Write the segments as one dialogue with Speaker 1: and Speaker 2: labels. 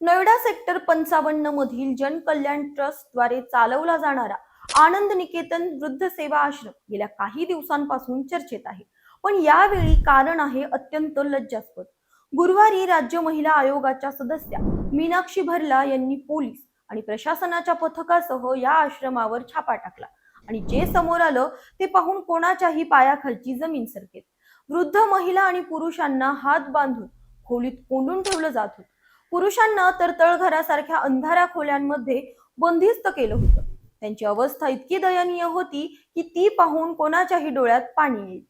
Speaker 1: Noida sector पंचावन्न मधील जनकल्याण ट्रस्टद्वारे चालवला जाणारा आनंद निकेतन वृद्ध सेवा आश्रम गेल्या काही दिवसांपासून चर्चेत आहे. पण यावेळी कारण आहे अत्यंत लज्जास्पद. गुरुवारी राज्य महिला आयोगाच्या सदस्या मीनाक्षी भरला यांनी पोलीस आणि प्रशासनाच्या पथकासह या आश्रमावर छापा टाकला आणि जे समोर आलं ते पाहून कोणाच्याही पायाखालची जमीन सरकेल. वृद्ध महिला आणि पुरुषांना हात बांधून खोलीत कोंडून ठेवलं जात होतं. पुरुषांना तर तळघरासारख्या अंधाऱ्या खोल्यांमध्ये बंदिस्त केलं होतं. त्यांची अवस्था इतकी दयनीय होती की ती पाहून कोणाच्याही डोळ्यात पाणी येईल.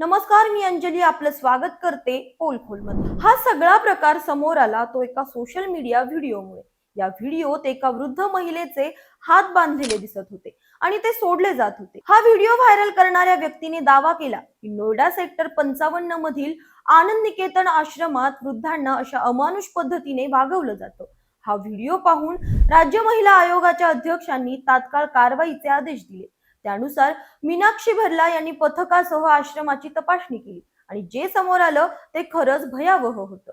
Speaker 1: नमस्कार मी अंजली आपलं स्वागत करते पोलखोलमध्ये. हा सगळा प्रकार समोर आला तो एका सोशल मीडिया व्हिडिओमुळे. या व्हिडिओत एका वृद्ध महिलेचे हात बांधलेले दिसत होते आणि ते सोडले जात होते. हा व्हिडिओ व्हायरल करणाऱ्या व्यक्तीने दावा केला की नोएडा सेक्टर पंचावन्न मधील आनंद निकेतन आश्रमात वृद्धांना अशा अमानुष पद्धतीने वागवलं जातं. हा व्हिडिओ पाहून राज्य महिला आयोगाच्या अध्यक्षांनी तात्काळ कारवाईचे आदेश दिले. त्यानुसार मीनाक्षी भरला यांनी पथकासह आश्रमाची तपासणी केली आणि जे समोर आलं ते खरंच भयावह होतं.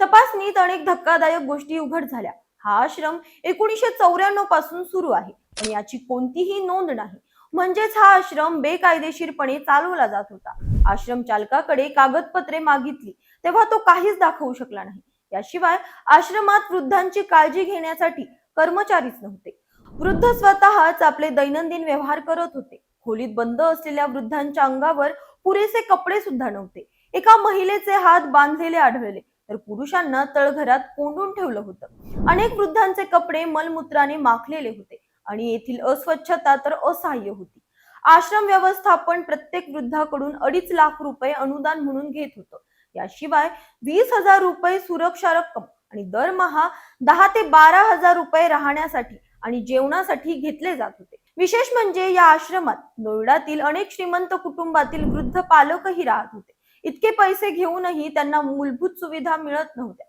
Speaker 1: तपासणीत अनेक धक्कादायक गोष्टी उघड झाल्या. हा आश्रम एकोणीसशे चौऱ्याण्णवपासून सुरू आहे पण याची कोणतीही नोंद नाही. म्हणजेच हा आश्रम बेकायदेशीरपणे चालवला जात होता. आश्रम चालकाकडे कागदपत्रे मागितली तेव्हा तो काहीच दाखवू शकला नाही. याशिवाय आश्रमात वृद्धांची काळजी घेण्यासाठी कर्मचारीच नव्हते. वृद्ध स्वतःच आपले दैनंदिन व्यवहार करत होते. खोलीत बंद असलेल्या वृद्धांच्या अंगावर पुरेसे कपडे सुद्धा नव्हते. एका महिलेचे हात बांधलेले आढळले तर पुरुषांना तळघरात कोंडून ठेवलं होतं. अनेक वृद्धांचे कपडे मलमूत्राने माखलेले होते आणि येथील अस्वच्छता तर असहाय्य होती. आश्रम व्यवस्थापन प्रत्येक वृद्धाकडून अडीच लाख रुपये अनुदान म्हणून घेत होतं. याशिवाय वीस हजार रुपये सुरक्षा रक्कम आणि दरमहा दहा ते बारा हजार रुपये राहण्यासाठी आणि जेवणासाठी घेतले जात होते. विशेष म्हणजे या आश्रमात नोएडातील अनेक श्रीमंत कुटुंबातील वृद्ध पालकही राहत होते. इतके पैसे घेऊनही त्यांना मूलभूत सुविधा मिळत नव्हत्या.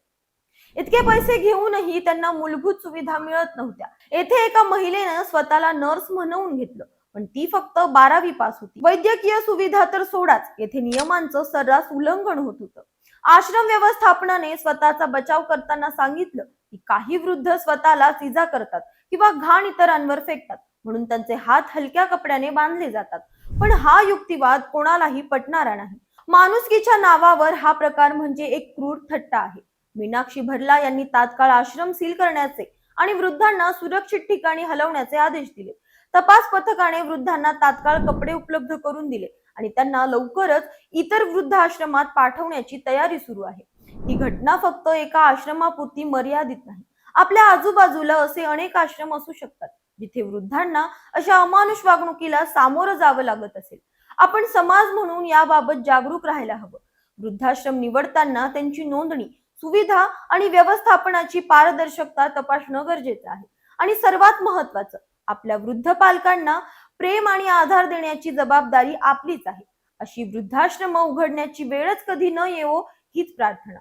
Speaker 1: इतके पैसे घेऊनही त्यांना मूलभूत सुविधा मिळत नव्हत्या. येथे एका महिलेनं स्वतःला नर्स म्हणवून घेतलं. पण ती फक्त बारावी पास होती. वैद्यकीय सुविधा तर सोडाच येथे नियमांचं सर्रास उल्लंघन होत होतं. आश्रम व्यवस्थापनाने स्वतःचा बचाव करताना सांगितलं की काही वृद्ध स्वतःला इजा करतात किंवा घाण इतरांवर फेकतात म्हणून त्यांचे हात हलक्या कपड्याने बांधले जातात. पण हा युक्तिवाद कोणालाही पटणारा नाही. माणुसकीच्या नावावर हा प्रकार म्हणजे एक क्रूर थट्टा आहे. मीनाक्षी भरला यांनी तात्काळ आश्रम सील करण्याचे आणि वृद्धांना सुरक्षित ठिकाणी हलवण्याचे आदेश दिले. तपास पथकाने वृद्धांना तात्काळ कपडे उपलब्ध करून दिले आणि त्यांना लवकरच इतर वृद्धाश्रमात पाठवण्याची तयारी सुरू आहे. ही घटना फक्त एका आश्रमापुरती मर्यादित नाही. आपल्या आजूबाजूला असे अनेक आश्रम असू शकतात जिथे वृद्धांना अशा अमानुष वागणुकीला सामोरं जावं लागत असेल. आपण समाज म्हणून याबाबत जागरूक राहायला हवं. वृद्धाश्रम निवडताना त्यांची नोंदणी सुविधा आणि व्यवस्थापनाची पारदर्शकता तपासणं गरजेचं आहे. आणि सर्वात महत्वाचं आपल्या वृद्ध पालकांना प्रेम आणि आधार देण्याची जबाबदारी आपलीच आहे. अशी वृद्धाश्रम उघडण्याची वेळच कधी न येवो हीच प्रार्थना.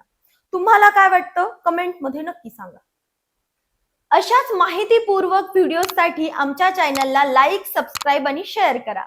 Speaker 1: तुम्हाला काय वाटतं? कमेंटमध्ये नक्की सांगा. अशाच माहितीपूर्वक व्हिडिओसाठी आमच्या चॅनलला लाईक सबस्क्राईब आणि शेअर करा.